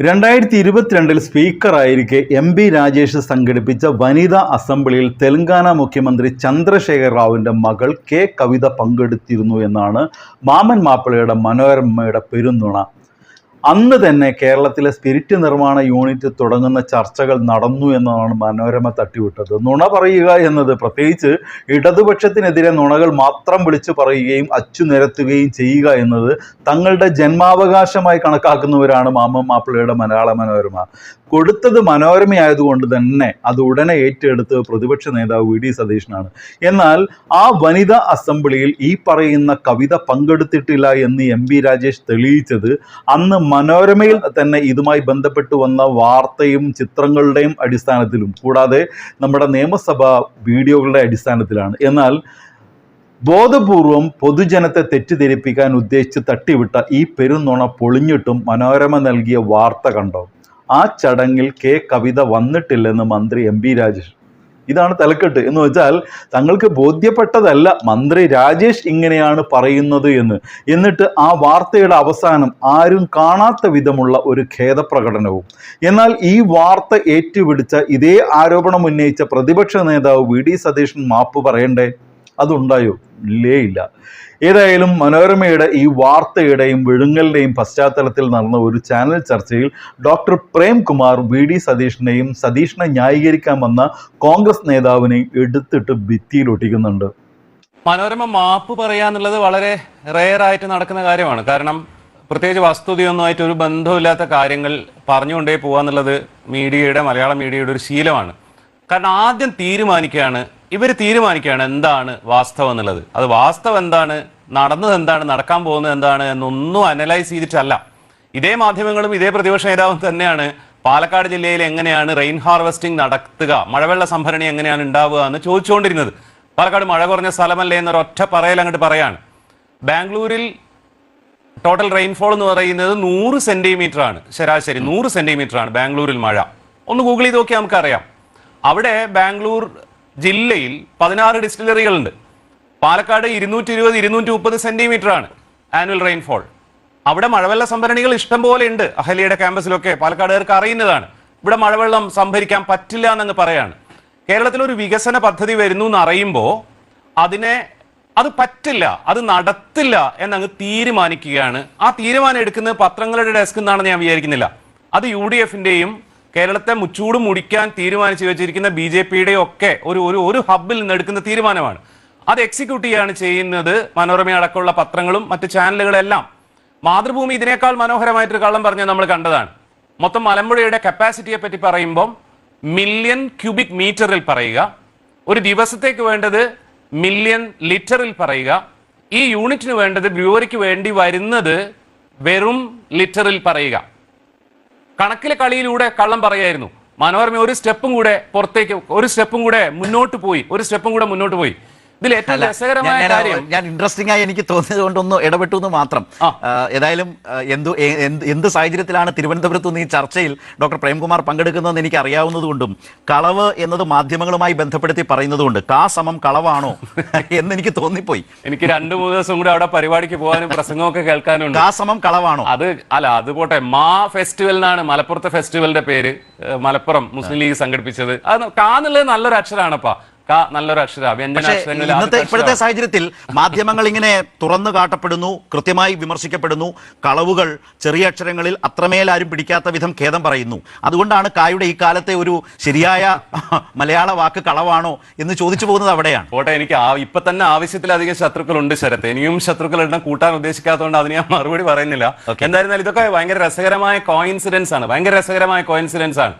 രണ്ടായിരത്തി ഇരുപത്തിരണ്ടിൽ സ്പീക്കറായിരിക്കെ M B Rajesh സംഘടിപ്പിച്ച വനിതാ അസംബ്ലിയിൽ തെലങ്കാന മുഖ്യമന്ത്രി ചന്ദ്രശേഖർ റാവുവിന്റെ മകൾ കെ കവിത പങ്കെടുത്തിരുന്നു എന്നാണ് മാമൻ മാപ്പിളയുടെ മനോരമയുടെ പെരുന്നുണ അന്ന് തന്നെ കേരളത്തിലെ സ്പിരിറ്റ് നിർമ്മാണ യൂണിറ്റ് തുടങ്ങുന്ന ചർച്ചകൾ നടന്നു എന്നതാണ് മനോരമ തട്ടിവിട്ടത്. നുണ പറയുക എന്നത് പ്രത്യേകിച്ച് ഇടതുപക്ഷത്തിനെതിരെ നുണകൾ മാത്രം വിളിച്ചു പറയുകയും അച്ചു നിരത്തുകയും ചെയ്യുക എന്നത് തങ്ങളുടെ ജന്മാവകാശമായി കണക്കാക്കുന്നവരാണ് മാമ്മ മാപ്പിളയുടെ മലയാള മനോരമ. കൊടുത്തത് മനോരമയായതുകൊണ്ട് തന്നെ അത് ഉടനെ ഏറ്റെടുത്ത് പ്രതിപക്ഷ നേതാവ് വി ഡി എന്നാൽ ആ വനിതാ അസംബ്ലിയിൽ ഈ പറയുന്ന കവിത പങ്കെടുത്തിട്ടില്ല എന്ന് എം ബി രാജേഷ് തെളിയിച്ചത് അന്ന് മനോരമയിൽ തന്നെ ഇതുമായി ബന്ധപ്പെട്ട് വന്ന വാർത്തയും ചിത്രങ്ങളുടെയും അടിസ്ഥാനത്തിലും കൂടാതെ നമ്മുടെ നിയമസഭ വീഡിയോകളുടെ അടിസ്ഥാനത്തിലാണ്. എന്നാൽ ബോധപൂർവം പൊതുജനത്തെ തെറ്റിദ്ധരിപ്പിക്കാൻ ഉദ്ദേശിച്ച് തട്ടിവിട്ട ഈ പെരുന്നുണ പൊളിഞ്ഞിട്ടും മനോരമ നൽകിയ വാർത്ത കണ്ടോ? ആ ചടങ്ങിൽ കെ. കവിത വന്നിട്ടില്ലെന്ന് മന്ത്രി എം. പി. രാജേഷ് ഇതാണ് തലക്കെട്ട് എന്ന് വെച്ചാൽ തങ്ങൾക്ക് ബോധ്യപ്പെട്ടതല്ല മന്ത്രി രാജേഷ് ഇങ്ങനെയാണ് പറയുന്നത് എന്ന്. എന്നിട്ട് ആ വാർത്തയുടെ അവസാനം ആരും കാണാത്ത വിധമുള്ള ഒരു ഖേദപ്രകടനവും. എന്നാൽ ഈ വാർത്ത ഏറ്റുപിടിച്ച ഇതേ ആരോപണം ഉന്നയിച്ച പ്രതിപക്ഷ നേതാവ് വി ഡി സതീശൻ മാപ്പ് പറയണ്ടേ? അതുണ്ടായോ? ഇല്ലേ ഇല്ല ഏതായാലും മനോരമയുടെ ഈ വാർത്തയുടെയും വിഴുങ്ങലിന്റെയും പശ്ചാത്തലത്തിൽ നടന്ന ഒരു ചാനൽ ചർച്ചയിൽ ഡോക്ടർ പ്രേംകുമാർ വി ഡി സതീഷിനെയും സതീഷിനെ ന്യായീകരിക്കാൻ വന്ന കോൺഗ്രസ് നേതാവിനെയും എടുത്തിട്ട് ഭിത്തിയിലൊട്ടിക്കുന്നുണ്ട്. മനോരമ മാപ്പ് പറയാന്നുള്ളത് വളരെ റെയർ ആയിട്ട് നടക്കുന്ന കാര്യമാണ്. കാരണം പ്രത്യേകിച്ച് വസ്തുതയൊന്നുമായിട്ട് ഒരു ബന്ധമില്ലാത്ത കാര്യങ്ങൾ പറഞ്ഞുകൊണ്ടേ പോവാന്നുള്ളത് മീഡിയയുടെ മലയാള മീഡിയയുടെ ഒരു ശീലമാണ്. കാരണം ആദ്യം തീരുമാനിക്കുകയാണ് ഇവർ തീരുമാനിക്കുകയാണ് എന്താണ് വാസ്തവം എന്നുള്ളത്. അത് വാസ്തവം എന്താണ് നടന്നത് എന്താണ് നടക്കാൻ പോകുന്നത് എന്താണ് എന്നൊന്നും അനലൈസ് ചെയ്തിട്ടല്ല. ഇതേ മാധ്യമങ്ങളും ഇതേ പ്രതിപക്ഷ നേതാവും തന്നെയാണ് പാലക്കാട് ജില്ലയിൽ എങ്ങനെയാണ് റെയിൻ ഹാർവെസ്റ്റിംഗ് നടത്തുക മഴവെള്ള സംഭരണി എങ്ങനെയാണ് ഉണ്ടാവുക എന്ന് ചോദിച്ചുകൊണ്ടിരുന്നത്. പാലക്കാട് മഴ കുറഞ്ഞ സ്ഥലമല്ലേ എന്നൊരു ഒറ്റ പറയൽ അങ്ങോട്ട് പറയാണ്. ബാംഗ്ലൂരിൽ ടോട്ടൽ റെയിൻഫോൾ എന്ന് പറയുന്നത് നൂറ് സെന്റിമീറ്റർ ആണ്. ശരാശരി നൂറ് സെന്റിമീറ്റർ ആണ് ബാംഗ്ലൂരിൽ മഴ. ഒന്ന് ഗൂഗിൾ ചെയ്ത് നോക്കിയാൽ നമുക്കറിയാം. അവിടെ ബാംഗ്ലൂർ ജില്ലയിൽ പതിനാറ് ഡിസ്റ്റിലറികളുണ്ട്. പാലക്കാട് ഇരുന്നൂറ്റി ഇരുപത് ഇരുന്നൂറ്റി മുപ്പത് സെന്റിമീറ്റർ ആണ് ആനുവൽ റെയിൻഫോൾ. അവിടെ മഴവെള്ള സംഭരണികൾ ഇഷ്ടം പോലെ ഉണ്ട് അഹലിയുടെ ക്യാമ്പസിലൊക്കെ. പാലക്കാടുകാർക്ക് അറിയുന്നതാണ്. ഇവിടെ മഴവെള്ളം സംഭരിക്കാൻ പറ്റില്ല എന്നങ്ങ് പറയാണ്. കേരളത്തിൽ ഒരു വികസന പദ്ധതി വരുന്നു എന്ന് അറിയുമ്പോൾ അതിനെ അത് പറ്റില്ല അത് നടത്തില്ല എന്നങ്ങ് തീരുമാനിക്കുകയാണ്. ആ തീരുമാനം എടുക്കുന്നത് പത്രങ്ങളുടെ ഡെസ്ക് എന്നാണെന്ന് ഞാൻ വിചാരിക്കുന്നില്ല. അത് യു ഡി എഫിന്റെയും കേരളത്തെ മുച്ചൂട് മുടിക്കാൻ തീരുമാനിച്ചു വെച്ചിരിക്കുന്ന ബി ജെ പിയുടെ ഒക്കെ ഒരു ഒരു ഒരു ഹബ്ബിൽ നിന്ന് എടുക്കുന്ന തീരുമാനമാണ്. അത് എക്സിക്യൂട്ട് ചെയ്യാണ് ചെയ്യുന്നത് മനോരമ അടക്കമുള്ള പത്രങ്ങളും മറ്റ് ചാനലുകളെല്ലാം. മാതൃഭൂമി ഇതിനേക്കാൾ മനോഹരമായിട്ടൊരു കള്ളം പറഞ്ഞത് നമ്മൾ കണ്ടതാണ്. മൊത്തം മലമ്പുഴയുടെ കപ്പാസിറ്റിയെ പറ്റി പറയുമ്പോൾ മില്യൺ ക്യൂബിക് മീറ്ററിൽ പറയുക. ഒരു ദിവസത്തേക്ക് വേണ്ടത് മില്യൺ ലിറ്ററിൽ പറയുക. ഈ യൂണിറ്റിന് വേണ്ടത് ബ്രൂവറിക്ക് വേണ്ടി വരുന്നത് വെറും ലിറ്ററിൽ പറയുക. കണക്കിലെ കളിയിലൂടെ കള്ളം പറയായിരുന്നു. മനോരമ ഒരു സ്റ്റെപ്പും കൂടെ പുറത്തേക്ക് ഒരു സ്റ്റെപ്പും കൂടെ മുന്നോട്ട് പോയി ഒരു സ്റ്റെപ്പും കൂടെ മുന്നോട്ട് പോയി. ഇതിൽ ഏറ്റവും രസകരമായ കാര്യം ഞാൻ ഇൻട്രസ്റ്റിംഗ് ആയി എനിക്ക് തോന്നിയത് കൊണ്ടൊന്ന് ഇടപെട്ടു എന്ന് മാത്രം. ഏതായാലും എന്തു എന്ത് സാഹചര്യത്തിലാണ് തിരുവനന്തപുരത്ത് നിന്ന് ഈ ചർച്ചയിൽ ഡോക്ടർ പ്രേംകുമാർ പങ്കെടുക്കുന്നതെന്ന് എനിക്ക് അറിയാവുന്നതുകൊണ്ടും കളവ് എന്നത് മാധ്യമങ്ങളുമായി ബന്ധപ്പെടുത്തി പറയുന്നത് പറയുന്നതുകൊണ്ട് കാ സമം കളവാണോ എന്ന് എനിക്ക് തോന്നിപ്പോയി. എനിക്ക് രണ്ടു മൂന്ന് ദിവസം കൂടെ അവിടെ പരിപാടിക്ക് പോകാനും പ്രസംഗമൊക്കെ കേൾക്കാനുണ്ട്. കാ സമം കളവാണോ? അത് അല്ല അത് പോട്ടെ. മാ ഫെസ്റ്റിവൽ എന്നാണ് മലപ്പുറത്തെ ഫെസ്റ്റിവലിന്റെ പേര്. മലപ്പുറം മുസ്ലിം ലീഗ് സംഘടിപ്പിച്ചത്. അത് കാന്നുള്ളത് നല്ലൊരു അക്ഷരമാണപ്പാ. കാ നല്ലൊരു അക്ഷര. ഇന്നത്തെ ഇപ്പോഴത്തെ. സാഹചര്യത്തിൽ മാധ്യമങ്ങൾ ഇങ്ങനെ തുറന്നു കാട്ടപ്പെടുന്നു കൃത്യമായി വിമർശിക്കപ്പെടുന്നു കളവുകൾ ചെറിയ അക്ഷരങ്ങളിൽ അത്രമേൽ ആരും പിടിക്കാത്ത വിധം ഖേദം പറയുന്നു. അതുകൊണ്ടാണ് കായുടെ ഈ കാലത്തെ ഒരു ശരിയായ മലയാള വാക്ക് കളവാണോ എന്ന് ചോദിച്ചു പോകുന്നത് അവിടെയാണ്. കോട്ടെ എനിക്ക് ആ- ഇപ്പൊ തന്നെ ആവശ്യത്തിലധികം ശത്രുക്കളുണ്ട് ശരത്ത്. ഇനിയും ശത്രുക്കൾ എണ്ണം കൂട്ടാൻ ഉദ്ദേശിക്കാത്തതുകൊണ്ട് അതിന് ഞാൻ മറുപടി പറയുന്നില്ല. എന്തായിരുന്നാലും ഇതൊക്കെ ഭയങ്കര രസകരമായ കോയിൻസിഡൻസ് ആണ്. ഭയങ്കര രസകരമായ കോയിൻസിഡൻസ് ആണ്.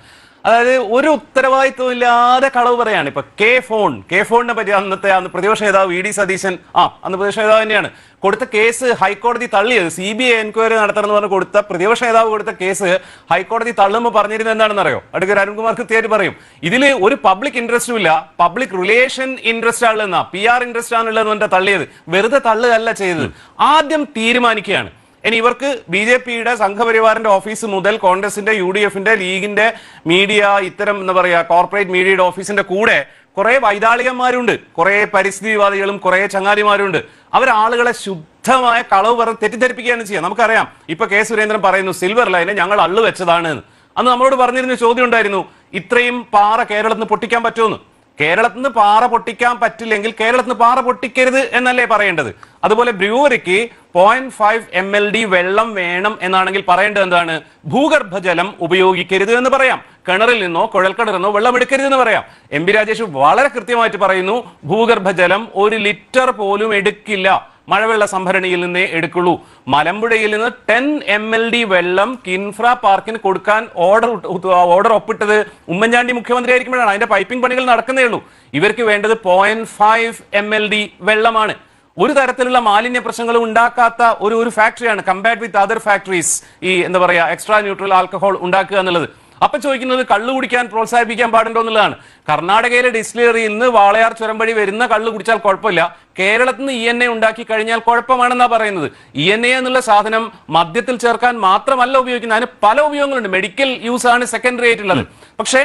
അതായത് ഒരു ഉത്തരവാദിത്വം ഇല്ലാതെ കളവ് പറയാണ്. ഇപ്പൊ കെ ഫോൺ കെ ഫോണിനെ പറ്റി അന്നത്തെ അന്ന് പ്രതിപക്ഷ നേതാവ് വി ഡി സതീശൻ. ആ അന്ന് പ്രതിപക്ഷ നേതാവ് തന്നെയാണ്. കൊടുത്ത കേസ് ഹൈക്കോടതി തള്ളിയത്. സി ബി ഐ എൻക്വയറി നടത്തണം എന്ന് പറഞ്ഞ് കൊടുത്ത പ്രതിപക്ഷ നേതാവ് കൊടുത്ത കേസ് ഹൈക്കോടതി തള്ളുമ്പോൾ പറഞ്ഞിരുന്നത് എന്താണെന്ന് അറിയോ അടുക്കർ അരുൺകുമാർ കൃത്യമായിട്ട് പറയും. ഇതിൽ ഒരു പബ്ലിക് ഇൻട്രസ്റ്റും ഇല്ല. പബ്ലിക് റിലേഷൻ ഇൻട്രസ്റ്റ് ആണുള്ളതെന്നാ. പി ആർ ഇൻട്രസ്റ്റ് ആണുള്ളതെന്ന് തള്ളിയത്. വെറുതെ തള്ളുകയല്ല ചെയ്തത്. ആദ്യം തീരുമാനിക്കുകയാണ്. ഇനി ഇവർക്ക് ബി ജെ പിയുടെ സംഘപരിവാറിന്റെ ഓഫീസ് മുതൽ കോൺഗ്രസിന്റെ യു ഡി എഫിന്റെ ലീഗിന്റെ മീഡിയ ഇത്തരം എന്താ പറയാ കോർപ്പറേറ്റ് മീഡിയയുടെ ഓഫീസിന്റെ കൂടെ കുറെ വൈതാളികന്മാരുണ്ട് കുറെ പരിസ്ഥിതിവാദികളും കുറെ ചങ്ങാതിമാരുണ്ട്. അവരാളുകളെ ശുദ്ധമായ കളവ് പറഞ്ഞ് തെറ്റിദ്ധരിപ്പിക്കുകയാണ് ചെയ്യുക. നമുക്കറിയാം ഇപ്പൊ കെ സുരേന്ദ്രൻ പറയുന്നു സിൽവർ ലൈനെ ഞങ്ങൾ അള്ളു വെച്ചതാണ്. അന്ന് നമ്മളോട് പറഞ്ഞിരുന്ന ചോദ്യം ഉണ്ടായിരുന്നു ഇത്രയും പാറ കേരളത്തിൽ നിന്ന് പൊട്ടിക്കാൻ പറ്റുമെന്ന് കേരളത്തിൽ നിന്ന് പാറ പൊട്ടിക്കാൻ പറ്റില്ലെങ്കിൽ കേരളത്തിൽ നിന്ന് പാറ പൊട്ടിക്കരുത് എന്നല്ലേ പറയേണ്ടത്. അതുപോലെ ബ്രൂവറിക്ക് point five M L D വെള്ളം വേണം എന്നാണെങ്കിൽ പറയേണ്ടത് എന്താണ്? ഭൂഗർഭജലം ഉപയോഗിക്കരുത് എന്ന് പറയാം. കിണറിൽ നിന്നോ കുഴൽക്കിണറിൽ നിന്നോ വെള്ളം എടുക്കരുത് എന്ന് പറയാം. എം പി രാജേഷ് വളരെ കൃത്യമായിട്ട് പറയുന്നു ഭൂഗർഭജലം ഒരു ലിറ്റർ പോലും എടുക്കില്ല. മഴവെള്ള സംഭരണിയിൽ നിന്നേ എടുക്കുള്ളൂ. മലമ്പുഴയിൽ നിന്ന് ടെൻ എം എൽ ഡി വെള്ളം കിൻഫ്ര പാർക്കിന് കൊടുക്കാൻ ഓർഡർ ഓർഡർ ഒപ്പിട്ടത് ഉമ്മൻചാണ്ടി മുഖ്യമന്ത്രി ആയിരിക്കുമ്പോഴാണ് അതിന്റെ പൈപ്പിംഗ് പണികൾ നടക്കുന്നേ ഉള്ളൂ. ഇവർക്ക് വേണ്ടത് point five M L D വെള്ളമാണ്. ഒരു തരത്തിലുള്ള മാലിന്യ പ്രശ്നങ്ങളും ഉണ്ടാക്കാത്ത ഒരു ഒരു ഫാക്ടറിയാണ് കമ്പയർഡ് വിത്ത് അതർ ഫാക്ടറീസ് ഈ എന്താ പറയാ എക്സ്ട്രാ ന്യൂട്രൽ ആൽക്കഹോൾ ഉണ്ടാക്കുക എന്നുള്ളത്. അപ്പൊ ചോദിക്കുന്നത് കള്ളു കുടിക്കാൻ പ്രോത്സാഹിപ്പിക്കാൻ പാടുണ്ടോ എന്നുള്ളതാണ്. കർണാടകയിലെ ഡിസ്റ്റിലറിയിൽ നിന്ന് വാളയാർ ചുരം വഴി വരുന്ന കള്ളു കുടിച്ചാൽ കുഴപ്പമില്ല. കേരളത്തിൽ നിന്ന് ഇ എൻ എ ഉണ്ടാക്കി കഴിഞ്ഞാൽ കുഴപ്പമാണെന്നാ പറയുന്നത്. ഇ എൻ എ എന്നുള്ള സാധനം മദ്യത്തിൽ ചേർക്കാൻ മാത്രമല്ല ഉപയോഗിക്കുന്നത്. അതിന് പല ഉപയോഗങ്ങളുണ്ട്. മെഡിക്കൽ യൂസ് ആണ് സെക്കൻഡറി ആയിട്ടുള്ളത്. പക്ഷേ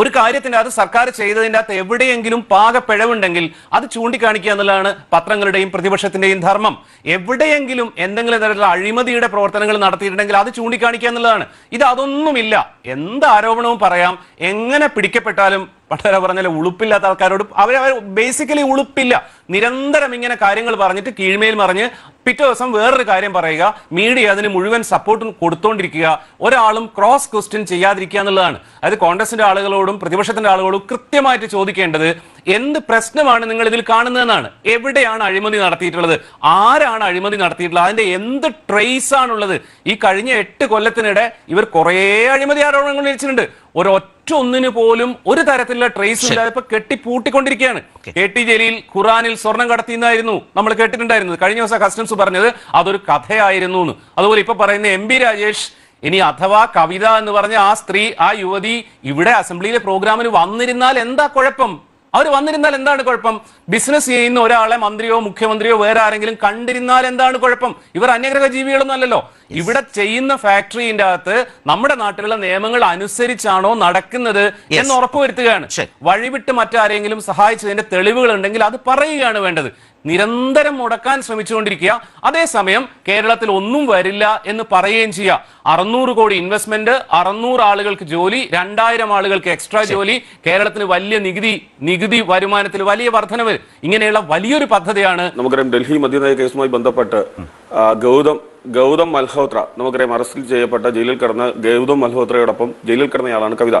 ഒരു കാര്യത്തിന്റെ അത് സർക്കാർ ചെയ്തതിന്റെ അകത്ത് എവിടെയെങ്കിലും പാകപ്പിഴവുണ്ടെങ്കിൽ അത് ചൂണ്ടിക്കാണിക്കുക എന്നുള്ളതാണ് പത്രങ്ങളുടെയും പ്രതിപക്ഷത്തിന്റെയും ധർമ്മം. എവിടെയെങ്കിലും എന്തെങ്കിലും തരത്തിലുള്ള അഴിമതിയുടെ പ്രവർത്തനങ്ങൾ നടത്തിയിട്ടുണ്ടെങ്കിൽ അത് ചൂണ്ടിക്കാണിക്കുക എന്നുള്ളതാണ്. ഇത് അതൊന്നുമില്ല. എന്ത് ആരോപണവും പറയാം. എങ്ങനെ പിടിക്കപ്പെട്ടാലും പട്ടര പറഞ്ഞാൽ ഉളുപ്പില്ലാത്ത ആൾക്കാരോട് അവർ ബേസിക്കലി ഉളുപ്പില്ല. നിരന്തരം ഇങ്ങനെ കാര്യങ്ങൾ പറഞ്ഞിട്ട് കീഴ്മേൽ മറിഞ്ഞ് പിറ്റേ ദിവസം വേറൊരു കാര്യം പറയുക. മീഡിയ അതിന് മുഴുവൻ സപ്പോർട്ടും കൊടുത്തോണ്ടിരിക്കുക. ഒരാളും ക്രോസ് ക്വസ്റ്റ്യൻ ചെയ്യാതിരിക്കുക എന്നുള്ളതാണ്. അതായത് കോൺഗ്രസിന്റെ ആളുകളോടും പ്രതിപക്ഷത്തിന്റെ ആളുകളോടും കൃത്യമായിട്ട് ചോദിക്കേണ്ടത് എന്ത് പ്രശ്നമാണ് നിങ്ങൾ ഇതിൽ കാണുന്നതെന്നാണ്. എവിടെയാണ് അഴിമതി നടത്തിയിട്ടുള്ളത്? ആരാണ് അഴിമതി നടത്തിയിട്ടുള്ളത്? അതിന്റെ എന്ത് ട്രേസ് ആണുള്ളത്? ഈ കഴിഞ്ഞ എട്ട് കൊല്ലത്തിനിടെ ഇവർ കുറേ അഴിമതി ആരോപണങ്ങൾ ഉന്നയിച്ചിട്ടുണ്ട്. ഒരൊറ്റ ഒന്നിന് പോലും ഒരു തരത്തിലുള്ള ട്രേസ് ഇല്ലാതെ ഇപ്പൊ കെട്ടിപ്പൂട്ടിക്കൊണ്ടിരിക്കുകയാണ്. കെ ടി ജലീൽ ഖുറാനിൽ സ്വർണം കടത്തിയെന്നായിരുന്നു നമ്മൾ കേട്ടിട്ടുണ്ടായിരുന്നത്. കഴിഞ്ഞ ദിവസം കസ്റ്റംസ് പറഞ്ഞത് അതൊരു കഥയായിരുന്നു എന്ന് അതുപോലെ ഇപ്പൊ പറയുന്ന എം ബി രാജേഷ് ഇനി അഥവാ കവിത എന്ന് പറഞ്ഞ ആ സ്ത്രീ ആ യുവതി ഇവിടെ അസംബ്ലിയിലെ പ്രോഗ്രാമിന് വന്നിരുന്നാൽ എന്താ കുഴപ്പം? അവർ വന്നിരുന്നാൽ എന്താണ് കുഴപ്പം? ബിസിനസ് ചെയ്യുന്ന ഒരാളെ മന്ത്രിയോ മുഖ്യമന്ത്രിയോ വേറെ ആരെങ്കിലും കണ്ടിരുന്നാൽ എന്താണ് കുഴപ്പം? ഇവർ അന്യഗ്രഹ ജീവികളൊന്നും അല്ലല്ലോ. ഇവിടെ ചെയ്യുന്ന ഫാക്ടറിന്റെ അകത്ത് നമ്മുടെ നാട്ടിലുള്ള നിയമങ്ങൾ അനുസരിച്ചാണോ നടക്കുന്നത് എന്ന് ഉറപ്പുവരുത്തുകയാണ്. വഴിവിട്ട് മറ്റാരെങ്കിലും സഹായിച്ചതിന്റെ തെളിവുകൾ ഉണ്ടെങ്കിൽ അത് പറയുകയാണ് വേണ്ടത്. നിരന്തരം മുടക്കാൻ ശ്രമിച്ചുകൊണ്ടിരിക്കുക. അതേസമയം കേരളത്തിൽ ഒന്നും വരില്ല എന്ന് പറയുകയും ചെയ്യുക. അറുന്നൂറ് കോടി ഇൻവെസ്റ്റ്മെന്റ് അറുന്നൂറ് ആളുകൾക്ക് ജോലി രണ്ടായിരം ആളുകൾക്ക് എക്സ്ട്രാ ജോലി കേരളത്തിന് വലിയ നികുതി നികുതി വരുമാനത്തിൽ വലിയ വർധനവ്. ഇങ്ങനെയുള്ള വലിയൊരു പദ്ധതിയാണ് നമുക്കറിയാം ഡൽഹി മദ്യനയ കേസുമായി ബന്ധപ്പെട്ട് ഗൗതം ഗൗതം മൽഹോത്ര നമുക്കറിയാം അറസ്റ്റിൽ ചെയ്യപ്പെട്ട ജയിലിൽ കിടന്ന ഗൗതം മൽഹോത്രയോടൊപ്പം ജയിലിൽ കിടന്നയാളാണ് കവിത.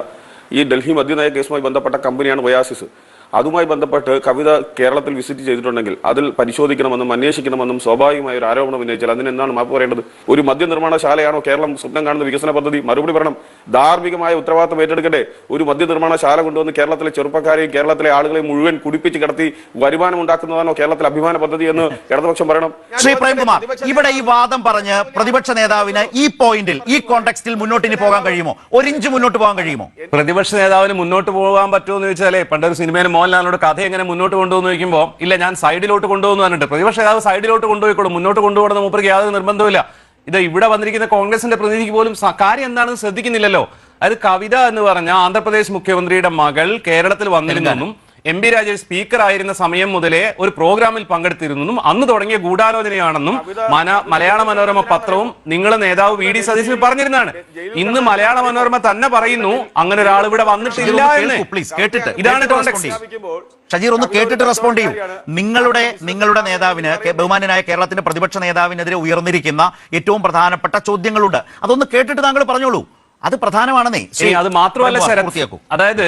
ഈ ഡൽഹി മദ്യനയ കേസുമായി ബന്ധപ്പെട്ട കമ്പനിയാണ് വയാസിസ്. അതുമായി ബന്ധപ്പെട്ട് കവിത കേരളത്തിൽ വിസിറ്റ് ചെയ്തിട്ടുണ്ടെങ്കിൽ അതിൽ പരിശോധിക്കണമെന്നും അന്വേഷിക്കണമെന്നും സ്വാഭാവികമായ ഒരു ആരോപണം ഉന്നയിച്ചാൽ അതിന് എന്താണ് മാപ്പ് പറയേണ്ടത്? ഒരു മദ്യനിർമ്മാണശാലയാണോ കേരളം സ്വപ്നം കാണുന്ന വികസന പദ്ധതി? മറുപടി പറയണം. ധാർമ്മികമായ ഉത്തരവാദിത്തം ഏറ്റെടുക്കട്ടെ ഒരു മദ്യനിർമ്മാണശാല കൊണ്ടുവന്ന് കേരളത്തിലെ ചെറുപ്പക്കാരെയും കേരളത്തിലെ ആളുകളെ മുഴുവൻ കുടിപ്പിച്ച് കിടത്തി വരുമാനം ഉണ്ടാക്കുന്നതാണോ കേരളത്തിലെ അഭിമാന പദ്ധതി എന്ന് ഇടതുപക്ഷം പറയണം. ശ്രീ പ്രേംകുമാർ ഇവിടെ ഈ വാദം പറഞ്ഞ് പ്രതിപക്ഷ നേതാവിന് ഈ പോയിന്റിൽ ഈ കോണ്ടെക്സ്റ്റിൽ മുന്നോട്ടിന് പോകാൻ കഴിയുമോ? ഒരു ഇഞ്ച് മുന്നോട്ട് പോകാൻ കഴിയുമോ? പ്രതിപക്ഷ നേതാവിന് മുന്നോട്ട് പോകാൻ പറ്റുമോ എന്ന് ചോദിച്ചാലേ പണ്ടൊരു സിനിമയിൽ മോഹൻലാലിനോട് കഥ എങ്ങനെ മുന്നോട്ട് കൊണ്ടുപോകുന്നു ചോദിക്കുമ്പോൾ ഇല്ല ഞാൻ സൈഡിലോട്ട് കൊണ്ടുപോകുന്നു പറഞ്ഞിട്ട്. പ്രതിപക്ഷ നേതാവ് സൈഡിലോട്ട് കൊണ്ടുപോയിക്കോളും മുന്നോട്ട് കൊണ്ടുപോകുന്ന മൂപ്പർക്ക് യാതൊരു നിർബന്ധമില്ല ഇത് ഇവിടെ വന്നിരിക്കുന്ന കോൺഗ്രസിന്റെ പ്രതിനിധിക്ക് പോലും കാര്യം എന്താണെന്ന് ശ്രദ്ധിക്കുന്നില്ലല്ലോ. അത് കവിത എന്ന് പറഞ്ഞ ആന്ധ്രാപ്രദേശ് മുഖ്യമന്ത്രിയുടെ മകൾ കേരളത്തിൽ വന്നിരുന്നെന്നും എം പി രാജേഷ് സ്പീക്കർ ആയിരുന്ന സമയം മുതലേ ഒരു പ്രോഗ്രാമിൽ പങ്കെടുത്തിരുന്നെന്നും അന്ന് തുടങ്ങിയ ഗൂഢാലോചനയാണെന്നും മന മലയാള മനോരമ പത്രവും നിങ്ങളെ നേതാവ് വി ഡി സതീശൻ പറഞ്ഞിരുന്നാണ് ഇന്ന് മലയാള മനോരമ തന്നെ പറയുന്നു അങ്ങനെ ഒരാൾ ഇവിടെ വന്നിട്ടില്ല എന്ന്. പ്ലീസ് കേട്ടിട്ട്. ഇതാണ് ഷജീർ ഒന്ന് കേട്ടിട്ട് റെസ്പോണ്ട് ചെയ്യും. നിങ്ങളുടെ നിങ്ങളുടെ നേതാവിന് ബഹുമാനനായ കേരളത്തിന്റെ പ്രതിപക്ഷ നേതാവിനെതിരെ ഉയർന്നിരിക്കുന്ന ഏറ്റവും പ്രധാനപ്പെട്ട ചോദ്യങ്ങളുണ്ട്. അതൊന്ന് കേട്ടിട്ട് താങ്കൾ പറഞ്ഞോളൂ. അത് പ്രധാനമാണെന്നേ. ശരി അത് മാത്രമല്ല ശരത്. അതായത്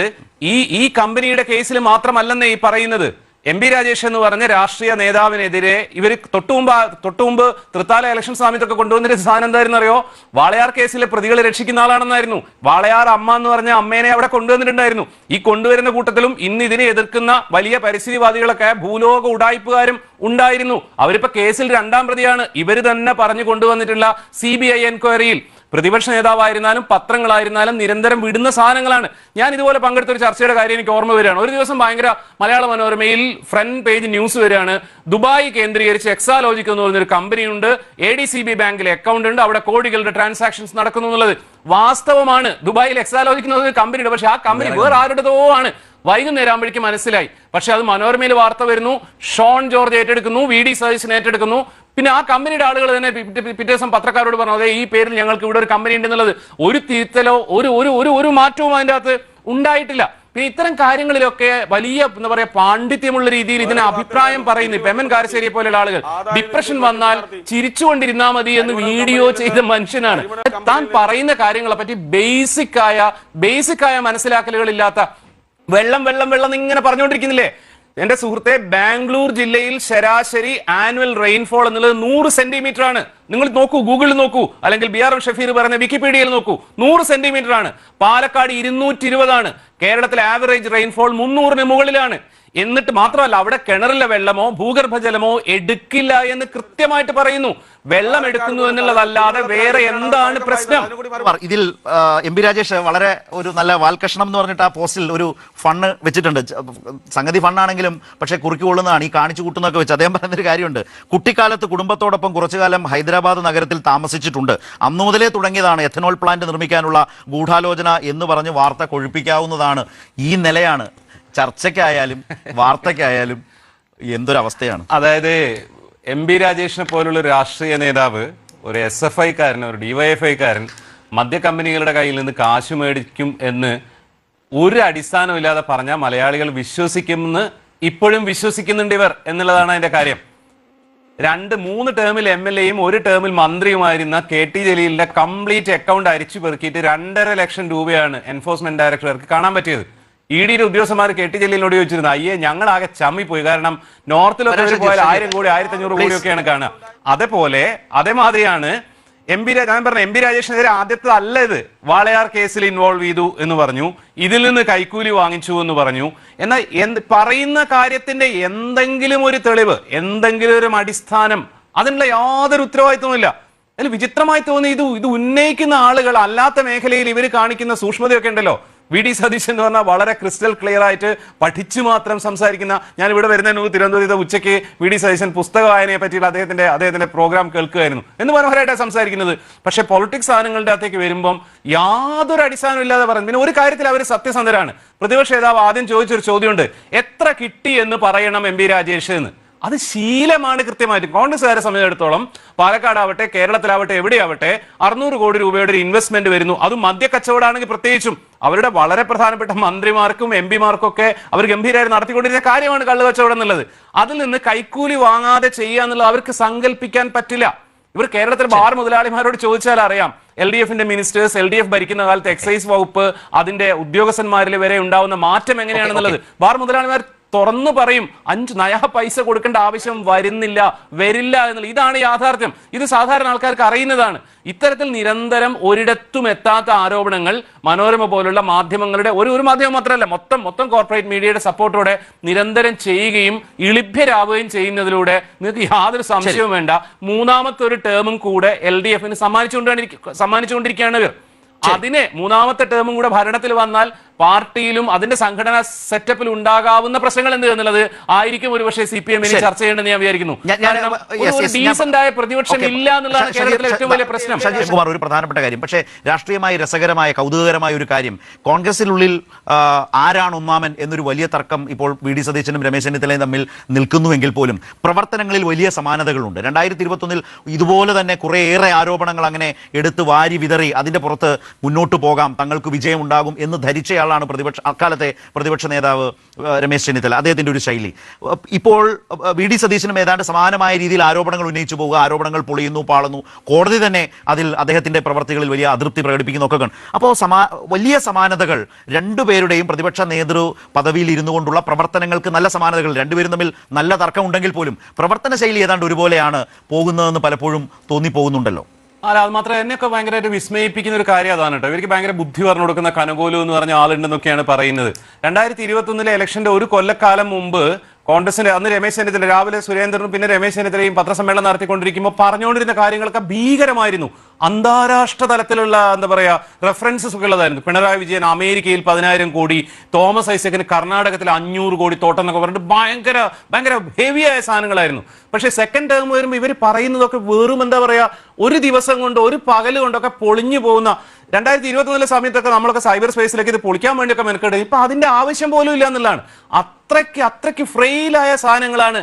ഈ ഈ കമ്പനിയുടെ കേസിൽ മാത്രമല്ലെന്നേ ഈ പറയുന്നത്. എം പി രാജേഷ് എന്ന് പറഞ്ഞ രാഷ്ട്രീയ നേതാവിനെതിരെ ഇവർ തൊട്ടുമുമ്പ് തൊട്ടുമുമ്പ് തൃത്താല ഇലക്ഷൻ സമയത്തൊക്കെ കൊണ്ടുവന്നിട്ട് സാധനം എന്തായിരുന്നു അറിയോ? വാളയാർ കേസിലെ പ്രതികളെ രക്ഷിക്കുന്ന ആളാണെന്നായിരുന്നു. വാളയാർ അമ്മ എന്ന് പറഞ്ഞ അമ്മേനെ അവിടെ കൊണ്ടുവന്നിട്ടുണ്ടായിരുന്നു. ഈ കൊണ്ടുവരുന്ന കൂട്ടത്തിലും ഇന്ന് ഇതിനെ എതിർക്കുന്ന വലിയ പരിസ്ഥിതിവാദികളൊക്കെ ഭൂലോക ഉടായ്പുകാരും ഉണ്ടായിരുന്നു. അവരിപ്പോ കേസിൽ രണ്ടാം പ്രതിയാണ്. ഇവർ തന്നെ പറഞ്ഞു കൊണ്ടുവന്നിട്ടുള്ള സി ബി ഐ എൻക്വയറിയിൽ. പ്രതിപക്ഷ നേതാവായിരുന്നാലും പത്രങ്ങളായിരുന്നാലും നിരന്തരം വിടുന്ന സാധനങ്ങളാണ്. ഞാൻ ഇതുപോലെ പങ്കെടുത്ത ഒരു ചർച്ചയുടെ കാര്യം എനിക്ക് ഓർമ്മ വരികയാണ്. ഒരു ദിവസം ഭയങ്കര മലയാള മനോരമയിൽ ഫ്രണ്ട് പേജ് ന്യൂസ് വരികയാണ്. ദുബായ് കേന്ദ്രീകരിച്ച് എക്സാലോജിക് എന്ന് പറഞ്ഞൊരു കമ്പനിയുണ്ട് എ ഡി സി ബി ബാങ്കിലെ അക്കൗണ്ട് ഉണ്ട്. അവിടെ കോടികളുടെ ട്രാൻസാക്ഷൻസ് നടക്കുന്നു എന്നുള്ളത് വാസ്തവമാണ്. ദുബായിൽ എക്സാലോജിക് എന്ന് പറഞ്ഞൊരു കമ്പനിയുണ്ട് പക്ഷെ ആ കമ്പനി വേറെ ആരുടേതോ ആണ്. വൈകുന്നേരം ആകുമ്പോഴേക്കും മനസ്സിലായി. പക്ഷെ അത് മനോരമയിൽ വാർത്ത വരുന്നു. ഷോൺ ജോർജ് ഏറ്റെടുക്കുന്നു. വി ഡി സതീശൻ ഏറ്റെടുക്കുന്നു. പിന്നെ ആ കമ്പനിയുടെ ആളുകൾ തന്നെ പിറ്റേ ദിവസം പത്രക്കാരോട് പറഞ്ഞു അതെ ഈ പേരിൽ ഞങ്ങൾക്ക് ഇവിടെ ഒരു കമ്പനി ഉണ്ടെന്നുള്ളത് ഒരു തിരുത്തലോ ഒരു ഒരു ഒരു ഒരു മാറ്റവും അതിന്റെ അകത്ത് ഉണ്ടായിട്ടില്ല. പിന്നെ ഇത്തരം കാര്യങ്ങളിലൊക്കെ വലിയ എന്താ പറയാ പാണ്ഡിത്യമുള്ള രീതിയിൽ ഇതിനെ അഭിപ്രായം പറയുന്നു. പെമൻ കാരശ്ശേരിയെ പോലെയുള്ള ആളുകൾ. ഡിപ്രഷൻ വന്നാൽ ചിരിച്ചുകൊണ്ടിരുന്നാ മതി എന്ന് വീഡിയോ ചെയ്ത മനുഷ്യനാണ്. താൻ പറയുന്ന കാര്യങ്ങളെ പറ്റി ബേസിക് ആയ ബേസിക് ആയ മനസ്സിലാക്കലുകളില്ലാത്ത വെള്ളം വെള്ളം വെള്ളം ഇങ്ങനെ പറഞ്ഞുകൊണ്ടിരിക്കുന്നില്ലേ? എന്റെ സുഹൃത്തെ ബാംഗ്ലൂർ ജില്ലയിൽ ശരാശരി ആനുവൽ റെയിൻഫോൾ എന്നുള്ളത് നൂറ് സെന്റിമീറ്റർ ആണ്. നിങ്ങൾ നോക്കൂ ഗൂഗിളിൽ നോക്കൂ അല്ലെങ്കിൽ ബി ആർ എം ഷഫീർ പറഞ്ഞ വിക്കിപീഡിയയിൽ നോക്കൂ നൂറ് സെന്റിമീറ്റർ ആണ്. പാലക്കാട് ഇരുന്നൂറ്റി ഇരുപതാണ് കേരളത്തിൽ ആവറേജ് റെയിൻഫോൾ മുന്നൂറിന് മുകളിലാണ്. എന്നിട്ട് മാത്രമല്ല അവിടെ കിണറിലെ വെള്ളമോ ഭൂഗർഭജലമോ എടുക്കില്ല എന്ന് കൃത്യമായിട്ട് പറയുന്നു. വെള്ളം എടുക്കുന്നു എന്നുള്ളതല്ലാതെ വേറെ എന്താണ് പ്രശ്നം? ഇതിൽ എം രാജേഷ് വളരെ ഒരു നല്ല വാൽകഷ്ണം എന്ന് പറഞ്ഞിട്ട് ആ പോസ്റ്റിൽ ഒരു ഫണ്ട് വെച്ചിട്ടുണ്ട്. സംഗതി ഫണ്ടാണെങ്കിലും പക്ഷേ കുറുക്കി കൊള്ളുന്നതാണ്. ഈ കാണിച്ചു കൂട്ടുന്നൊക്കെ വെച്ച് അദ്ദേഹം പറയുന്നൊരു കാര്യമുണ്ട്. കുട്ടിക്കാലത്ത് കുടുംബത്തോടൊപ്പം കുറച്ചു കാലം ഹൈദരാബാദ് നഗരത്തിൽ താമസിച്ചിട്ടുണ്ട്. അന്നു മുതലേ തുടങ്ങിയതാണ് എഥനോൾ പ്ലാന്റ് നിർമ്മിക്കാനുള്ള ഗൂഢാലോചന എന്ന് പറഞ്ഞ് വാർത്ത കൊഴിപ്പിക്കാവുന്നതാണ് ഈ നിലയാണ്. ചർച്ചയ്ക്കായാലും വാർത്തയ്ക്കായാലും എന്തൊരവസ്ഥയാണ്? അതായത് എം ബി രാജേഷിനെ പോലുള്ള ഒരു രാഷ്ട്രീയ നേതാവ് ഒരു എസ് എഫ് ഐക്കാരൻ ഒരു ഡിവൈഎഫ്ഐക്കാരൻ മദ്യ കമ്പനികളുടെ കയ്യിൽ നിന്ന് കാശ് മേടിക്കും എന്ന് ഒരു അടിസ്ഥാനമില്ലാതെ പറഞ്ഞാൽ മലയാളികൾ വിശ്വസിക്കുമെന്ന് ഇപ്പോഴും വിശ്വസിക്കുന്നുണ്ട് ഇവർ എന്നുള്ളതാണ് അതിന്റെ കാര്യം. രണ്ട് മൂന്ന് ടേമിൽ എം എൽ എയും ഒരു ടേമിൽ മന്ത്രിയുമായിരുന്ന കെ ടി ജലീലിന്റെ കംപ്ലീറ്റ് അക്കൗണ്ട് അരിച്ചു പെറുക്കിയിട്ട് രണ്ടര ലക്ഷം രൂപയാണ് എൻഫോഴ്സ്മെന്റ് ഡയറക്ടർക്ക് കാണാൻ പറ്റിയത്. ഇ ഡിയുടെ ഉദ്യോഗസ്ഥന്മാർ കെ ടി ജലീലിനോട് ചോദിച്ചിരുന്നു അയ്യേ ഞങ്ങളാകെ ചമ്മിപ്പോയി. കാരണം നോർത്തിലൊക്കെ ഒക്കെ പോയാൽ ആയിരം കോടി ആയിരത്തി അഞ്ഞൂറ് കോടിയൊക്കെയാണ് കാണുക. അതേപോലെ അതേമാതിരിയാണ് എം പി ഞാൻ പറഞ്ഞു എം പി രാജേഷിനെതിരെ ആദ്യത്തെ അല്ല ഇത്. വാളയാർ കേസിൽ ഇൻവോൾവ് ചെയ്തു എന്ന് പറഞ്ഞു. ഇതിൽ നിന്ന് കൈക്കൂലി വാങ്ങിച്ചു എന്ന് പറഞ്ഞു. എന്നാൽ എന്ത് പറയുന്ന കാര്യത്തിന്റെ എന്തെങ്കിലും ഒരു തെളിവ് എന്തെങ്കിലും ഒരു അടിസ്ഥാനം അതിനുള്ള യാതൊരു ഉത്തരവാദിത്വമില്ല അതിൽ വിചിത്രമായി തോന്നി ഇത് ഇത് ഉന്നയിക്കുന്ന ആളുകൾ അല്ലാത്ത മേഖലയിൽ ഇവർ കാണിക്കുന്ന സൂക്ഷ്മതയൊക്കെ ഉണ്ടല്ലോ. വി ഡി സതീശൻ എന്ന് പറഞ്ഞാൽ വളരെ ക്രിസ്റ്റൽ ക്ലിയർ ആയിട്ട് പഠിച്ചു മാത്രം സംസാരിക്കുന്ന ഞാൻ ഇവിടെ വരുന്നതിന് മുമ്പ് തിരുവനന്തപുരത്ത് ഉച്ചയ്ക്ക് വി ഡി സതീശൻ പുസ്തക വായനയെ പറ്റിയുള്ള അദ്ദേഹത്തിന്റെ അദ്ദേഹത്തിന്റെ പ്രോഗ്രാം കേൾക്കുകയായിരുന്നു. എന്ന് മനോഹരമായിട്ടാണ് സംസാരിക്കുന്നത്. പക്ഷേ പൊളിറ്റിക്സ് സാധനങ്ങളുടെ അകത്തേക്ക് വരുമ്പം യാതൊരു അടിസ്ഥാനം ഇല്ലാതെ പറഞ്ഞു പിന്നെ ഒരു കാര്യത്തിൽ അവർ സത്യസന്ധരാണ്. പ്രതിപക്ഷ നേതാവ് ആദ്യം ചോദിച്ചൊരു ചോദ്യമുണ്ട്. എത്ര കിട്ടി എന്ന് പറയണം എം രാജേഷ് എന്ന്? അത് ശീലമാണ് കൃത്യമായിട്ട്. കോൺഗ്രസ്സുകാരെ സംബന്ധിച്ചിടത്തോളം പാലക്കാടാവട്ടെ കേരളത്തിലാവട്ടെ എവിടെയാവട്ടെ അറുന്നൂറ് കോടി രൂപയുടെ ഒരു ഇൻവെസ്റ്റ്മെന്റ് വരുന്നു. അതും മദ്യ കച്ചവടമാണെങ്കിൽ പ്രത്യേകിച്ചും അവരുടെ വളരെ പ്രധാനപ്പെട്ട മന്ത്രിമാർക്കും എം പിമാർക്കും ഒക്കെ അവർ ഗംഭീരമായി നടത്തിക്കൊണ്ടിരുന്ന കാര്യമാണ് കള്ളു കച്ചവടം എന്നുള്ളത്. അതിൽ നിന്ന് കൈക്കൂലി വാങ്ങാതെ ചെയ്യുക എന്നുള്ളത് അവർക്ക് സങ്കല്പിക്കാൻ പറ്റില്ല. ഇവർ കേരളത്തിലെ ബാർ മുതലാളിമാരോട് ചോദിച്ചാൽ അറിയാം. എൽ ഡി എഫിന്റെ മിനിസ്റ്റേഴ്സ് എൽ ഡി എഫ് ഭരിക്കുന്ന കാലത്ത് എക്സൈസ് വകുപ്പ് അതിന്റെ ഉദ്യോഗസ്ഥന്മാരിൽ വരെ ഉണ്ടാവുന്ന മാറ്റം എങ്ങനെയാണെന്നുള്ളത്. ബാർ മുതലാളിമാർ തുറന്നു പറയും അഞ്ച് നയ പൈസ കൊടുക്കേണ്ട ആവശ്യം വരുന്നില്ല വരില്ല എന്നുള്ള ഇതാണ് യാഥാർത്ഥ്യം. ഇത് സാധാരണ ആൾക്കാർക്ക് അറിയുന്നതാണ്. ഇത്തരത്തിൽ നിരന്തരം ഒരിടത്തും എത്താത്ത ആരോപണങ്ങൾ മനോരമ പോലുള്ള മാധ്യമങ്ങളുടെ ഒരു ഒരു മാധ്യമം മാത്രമല്ല മൊത്തം മൊത്തം കോർപ്പറേറ്റ് മീഡിയയുടെ സപ്പോർട്ടോടെ നിരന്തരം ചെയ്യുകയും ഇളിഭ്യരാവുകയും ചെയ്യുന്നതിലൂടെ നിങ്ങൾക്ക് യാതൊരു സംശയവും വേണ്ട. മൂന്നാമത്തെ ഒരു ടേമും കൂടെ എൽ ഡി എഫിന് സമ്മാനിച്ചുകൊണ്ടാണ് സമ്മാനിച്ചുകൊണ്ടിരിക്കുകയാണ് ഇവർ. അതിനെ മൂന്നാമത്തെ ടേമും കൂടെ ഭരണത്തിൽ വന്നാൽ പാർട്ടിയിലും അതിന്റെ സംഘടനാ സെറ്റപ്പിൽ ഉണ്ടാകാവുന്ന പ്രശ്നങ്ങൾ എന്ത് എന്നുള്ളത് ആയിരിക്കും ഒരുപക്ഷെ സി പി എമ്മിന്. ചർച്ച ചെയ്യേണ്ടത് ഞാൻ വിചാരിക്കുന്നു. ഞാൻ- ഞാൻ- കാരണം yes, ഒരു yes, ഞാൻ- ഡീസന്റ് ആയ പ്രതിപക്ഷം ഇല്ല എന്നുള്ളതാണ് കേരളത്തിലെ ഏറ്റവും വലിയ പ്രശ്നം. കുമാർ ഒരു പ്രധാനപ്പെട്ട കാര്യം. പക്ഷേ രാഷ്ട്രീയമായി രസകരമായ കൗതുകകരമായ ഒരു കാര്യം. കോൺഗ്രസിനുള്ളിൽ ആരാണ് ഒന്നാമൻ എന്നൊരു വലിയ തർക്കം ഇപ്പോൾ വി ഡി സതീശനും രമേശ് ചെന്നിത്തലയും തമ്മിൽ നിൽക്കുന്നുവെങ്കിൽ പോലും പ്രവർത്തനങ്ങളിൽ വലിയ സമാനതകളുണ്ട്. രണ്ടായിരത്തി ഇരുപത്തൊന്നിൽ ഇതുപോലെ തന്നെ കുറേയേറെ ആരോപണങ്ങൾ അങ്ങനെ എടുത്ത് വാരി വിതറി അതിന്റെ പുറത്ത് മുന്നോട്ട് പോകാം തങ്ങൾക്ക് വിജയമുണ്ടാകും എന്ന് എന്ന് ധരിച്ചയാളാണ് പ്രതിപക്ഷ അക്കാലത്തെ പ്രതിപക്ഷ നേതാവ് രമേശ് ചെന്നിത്തല അദ്ദേഹത്തിന്റെ ഒരു ശൈലി. ഇപ്പോൾ വി ഡി സതീശനും ഏതാണ്ട് സമാനമായ രീതിയിൽ ആരോപണങ്ങൾ ഉന്നയിച്ചു പോവുക ആരോപണങ്ങൾ പൊളിയുന്നു പാളുന്നു. കോടതി തന്നെ അതിൽ അദ്ദേഹത്തിന്റെ പ്രവർത്തികളിൽ വലിയ അതൃപ്തി പ്രകടിപ്പിക്കുന്നു ഒക്കെ കാണും അപ്പോൾ സമാ വലിയ സമാനതകൾ രണ്ടുപേരുടെയും പ്രതിപക്ഷ നേതൃ പദവിയിൽ ഇരുന്നു കൊണ്ടുള്ള പ്രവർത്തനങ്ങൾക്ക് നല്ല സമാനതകൾ രണ്ടുപേരും തമ്മിൽ നല്ല തർക്കമുണ്ടെങ്കിൽ പോലും പ്രവർത്തന ശൈലി ഏതാണ്ട് ഒരുപോലെയാണ് പോകുന്നതെന്ന് പലപ്പോഴും തോന്നിപ്പോകുന്നുണ്ടല്ലോ. അല്ല അത് മാത്രമേ എന്നെയൊക്കെ ഭയങ്കരമായിട്ട് വിസ്മയിപ്പിക്കുന്ന ഒരു കാര്യം അതാണ് കേട്ടോ. ഇവർക്ക് ഭയങ്കര ബുദ്ധി പറഞ്ഞു കൊടുക്കുന്ന കനകോലു എന്ന് പറഞ്ഞ ആളുണ്ടെന്നൊക്കെയാണ് പറയുന്നത്. രണ്ടായിരത്തി ഇരുപത്തൊന്നിലെ ഇലക്ഷന്റെ ഒരു കൊല്ലക്കാലം മുമ്പ് കോൺഗ്രസിന്റെ അന്ന് രമേശ് ചെന്നിത്തല രാവിലെ സുരേന്ദ്രനും പിന്നെ രമേശ് ചെന്നിത്തലയും പത്രസമ്മേളനം നടത്തിക്കൊണ്ടിരിക്കുമ്പോൾ പറഞ്ഞുകൊണ്ടിരുന്ന കാര്യങ്ങളൊക്കെ ഭീകരമായിരുന്നു. അന്താരാഷ്ട്ര തലത്തിലുള്ള എന്താ പറയുക റെഫറൻസസ് ഒക്കെ ഉള്ളതായിരുന്നു. പിണറായി വിജയൻ അമേരിക്കയിൽ പതിനായിരം കോടി തോമസ് ഐസക്കിന് കർണാടകത്തിൽ അഞ്ഞൂറ് കോടി തോട്ടം എന്നൊക്കെ പറഞ്ഞിട്ട് ഭയങ്കര ഭയങ്കര ഹെവിയായ സാധനങ്ങളായിരുന്നു. പക്ഷെ സെക്കൻഡ് ടേം വരുമ്പോൾ ഇവർ പറയുന്നതൊക്കെ വെറും എന്താ പറയുക ഒരു ദിവസം കൊണ്ട് ഒരു പകൽ കൊണ്ടൊക്കെ പൊളിഞ്ഞു പോകുന്ന രണ്ടായിരത്തി ഇരുപത്തിനാല് സമയത്തൊക്കെ നമ്മളൊക്കെ സൈബർ സ്പേസിലേക്ക് ഇത് പൊളിക്കാൻ വേണ്ടിയൊക്കെ മെനക്കെടും ഇപ്പൊ അതിന്റെ ആവശ്യം പോലും ഇല്ല എന്നുള്ളതാണ്. അത്രയ്ക്ക് അത്രയ്ക്ക് ഫ്രെയിലായ സാധനങ്ങളാണ്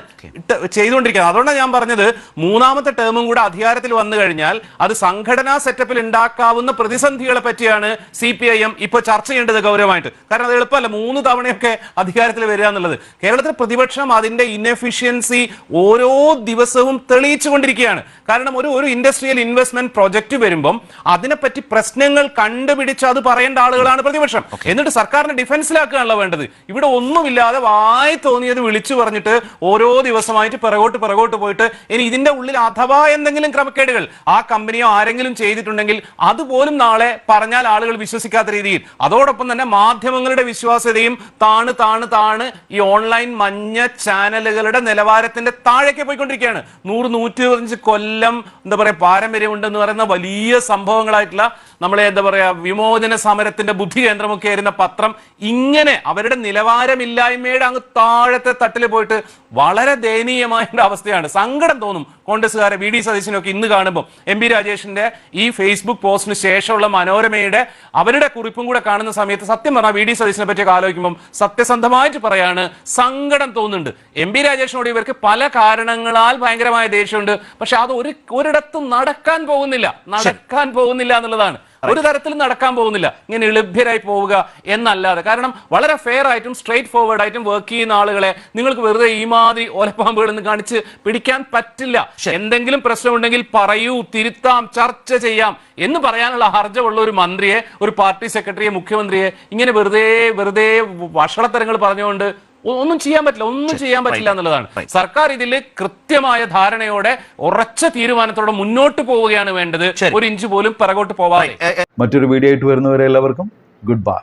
ചെയ്തുകൊണ്ടിരിക്കുന്നത്. അതുകൊണ്ടാണ് ഞാൻ പറഞ്ഞത് മൂന്നാമത്തെ ടേമും കൂടെ അധികാരത്തിൽ വന്നു കഴിഞ്ഞാൽ അത് സംഘടനാ സെറ്റപ്പിൽ ഉണ്ടാക്കാവുന്ന പ്രതിസന്ധികളെ പറ്റിയാണ് സി പി ഐ എം ഇപ്പൊ ചർച്ച ചെയ്യേണ്ടത് ഗൗരവമായിട്ട്. കാരണം അത് എളുപ്പമല്ല. മൂന്ന് തവണയൊക്കെ അധികാരത്തിൽ വരിക എന്നുള്ളത്. കേരളത്തിലെ പ്രതിപക്ഷം അതിന്റെ ഇൻഎഫിഷ്യൻസി ഓരോ ദിവസവും തെളിയിച്ചുകൊണ്ടിരിക്കുകയാണ്. കാരണം ഒരു ഒരു ഇൻഡസ്ട്രിയൽ ഇൻവെസ്റ്റ്മെന്റ് പ്രൊജക്ട് വരുമ്പം അതിനെപ്പറ്റി പ്രശ്നങ്ങൾ കണ്ടുപിടിച്ച് അത് പറയേണ്ട ആളുകളാണ് പ്രതിപക്ഷം. എന്നിട്ട് സർക്കാരിനെ ഡിഫൻസിലാക്കുകയാണല്ലോ വേണ്ടത്. ഇവിടെ ഒന്നുമില്ലാതെ വായി തോന്നിയത് വിളിച്ചു പറഞ്ഞിട്ട് ഓരോ ദിവസമായിട്ട് പിറകോട്ട് പിറകോട്ട് പോയിട്ട് ഇനി ഇതിന്റെ ഉള്ളിൽ അഥവാ എന്തെങ്കിലും ക്രമക്കേടുകൾ ആ കമ്പനിയോ ആരെങ്കിലും ചെയ്തിട്ടുണ്ടെങ്കിൽ അതുപോലും നാളെ പറഞ്ഞാൽ ആളുകൾ വിശ്വസിക്കാത്ത രീതിയിൽ. അതോടൊപ്പം തന്നെ മാധ്യമങ്ങളുടെ വിശ്വാസ്യതയും താണ് താണ് താണ് ഈ ഓൺലൈൻ മഞ്ഞ ചാനലുകളുടെ നിലവാരത്തിന്റെ താഴേക്ക് പോയിക്കൊണ്ടിരിക്കുകയാണ്. നൂറ് നൂറ്റി കൊല്ലം എന്താ പറയാ പാരമ്പര്യമുണ്ടെന്ന് പറയുന്ന വലിയ സംഭവങ്ങളായിട്ടുള്ള നമ്മളെ എന്താ പറയാ വിമോചന സമരത്തിന്റെ ബുദ്ധി കേന്ദ്രമൊക്കെ ആയിരുന്ന പത്രം ഇങ്ങനെ അവരുടെ നിലവാരമില്ലായ്മയുടെ അങ്ങ് താഴത്തെ തട്ടിൽ പോയിട്ട് വളരെ ദയനീയമായ ഒരു അവസ്ഥയാണ്. സങ്കടം തോന്നും കോൺഗ്രസ്സുകാരെ വി ഡി സതീശനൊക്കെ ഇന്ന് കാണുമ്പോൾ എം പി രാജേഷിന്റെ ഈ ഫേസ്ബുക്ക് പോസ്റ്റിന് ശേഷമുള്ള മനോരമയുടെ അവരുടെ കുറിപ്പും കൂടെ കാണുന്ന സമയത്ത് സത്യം പറഞ്ഞാൽ വി ഡി സതീശനെ പറ്റിയൊക്കെ ആലോചിക്കുമ്പോൾ സത്യസന്ധമായിട്ട് പറയാണ് സങ്കടം തോന്നുന്നുണ്ട്. എം പി രാജേഷിനോട് ഇവർക്ക് പല കാരണങ്ങളാൽ ഭയങ്കരമായ ദേഷ്യമുണ്ട്. പക്ഷെ അത് ഒരു ഒരിടത്തും നടക്കാൻ പോകുന്നില്ല. നടക്കാൻ പോകുന്നില്ല എന്നുള്ളതാണ്. ഒരു തരത്തിലും നടക്കാൻ പോകുന്നില്ല. ഇങ്ങനെ എളുഭ്യരായി പോവുക എന്നല്ലാതെ. കാരണം വളരെ ഫെയർ ആയിട്ടും സ്ട്രേറ്റ് ഫോർവേഡ് ആയിട്ടും വർക്ക് ചെയ്യുന്ന ആളുകളെ നിങ്ങൾക്ക് വെറുതെ ഈ മാതിരി ഓലപ്പാമ്പുകളെന്ന് കാണിച്ച് പിടിക്കാൻ പറ്റില്ല. എന്തെങ്കിലും പ്രശ്നമുണ്ടെങ്കിൽ പറയൂ തിരുത്താം ചർച്ച ചെയ്യാം എന്ന് പറയാനുള്ള ഹർജമുള്ള ഒരു മന്ത്രിയെ ഒരു പാർട്ടി സെക്രട്ടറിയെ മുഖ്യമന്ത്രിയെ ഇങ്ങനെ വെറുതെ വെറുതെ വഷളത്തരങ്ങൾ പറഞ്ഞുകൊണ്ട് ഒന്നും ചെയ്യാൻ പറ്റില്ല ഒന്നും ചെയ്യാൻ പറ്റില്ല എന്നുള്ളതാണ്. സർക്കാർ ഇതിൽ കൃത്യമായ ധാരണയോടെ ഉറച്ച തീരുമാനത്തോടെ മുന്നോട്ട് പോവുകയാണ് വേണ്ടത്. ഒരു ഇഞ്ച് പോലും പിറകോട്ട് പോവാതെ. മറ്റൊരു വീഡിയോ ആയിട്ട് വരുന്നവരെ എല്ലാവർക്കും ഗുഡ് ബൈ.